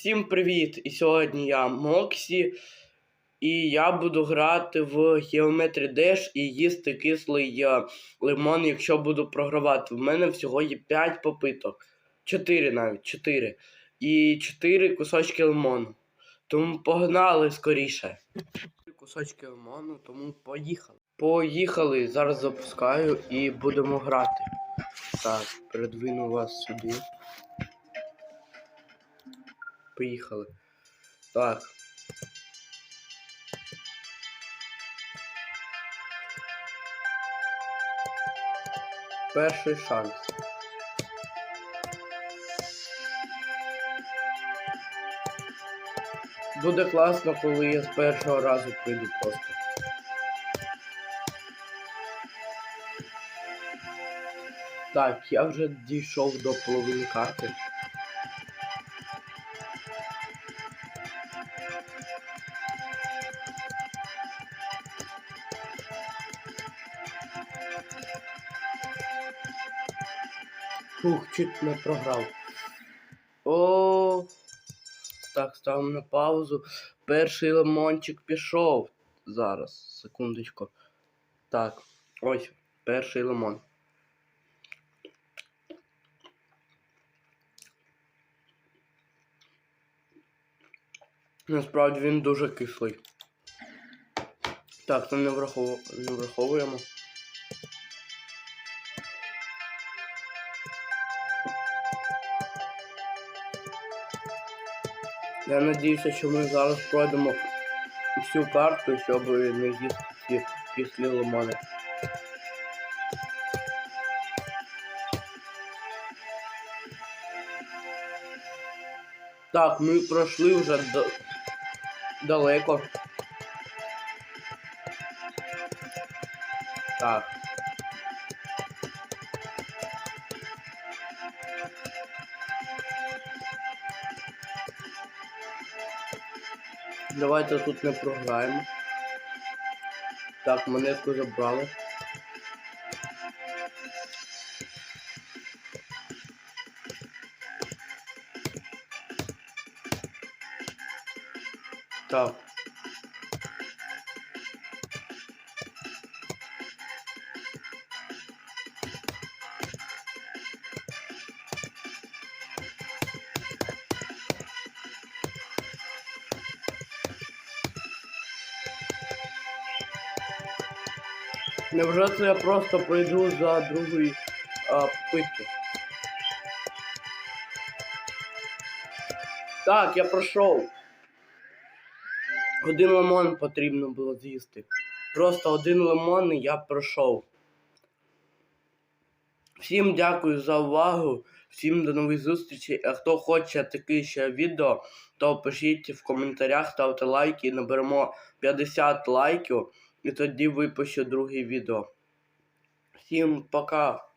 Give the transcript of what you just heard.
Всім привіт! І сьогодні я Моксі, і я буду грати в Geometry Dash і їсти кислий е, лимон, якщо буду програвати. В мене всього є 5 попиток. 4 навіть, 4. І 4 кусочки лимону. Тому погнали скоріше. 4 Кусочки лимону, тому поїхали. Поїхали. Зараз запускаю і будемо грати. Так, передвину вас сюди. Поїхали. Так. Перший шанс. Буде класно, коли я з першого разу прийду просто. Так, я вже дійшов до половини карти. Фух, чуть не програв. О, так, ставимо на паузу. Перший лимончик пішов. Зараз, секундочку. Так, ось, перший лимон. Насправді він дуже кислий. Так, це не, врахов... не враховуємо. Я надіюся, що ми зараз пройдемо всю карту, щоб не їсти кислі лимони. Так, ми пройшли вже до... далеко. Так. Давайте тут не програємо. Так, монетку забрали. Так. Невже це я просто пройду за другої попитки? Так, я пройшов. Один лимон потрібно було з'їсти. Просто один лимон і я пройшов. Всім дякую за увагу. Всім до нових зустрічей. А хто хоче таке ще відео, то пишіть в коментарях, ставте лайки, наберемо 50 лайків. І тоді випущу друге відео. Всім пока!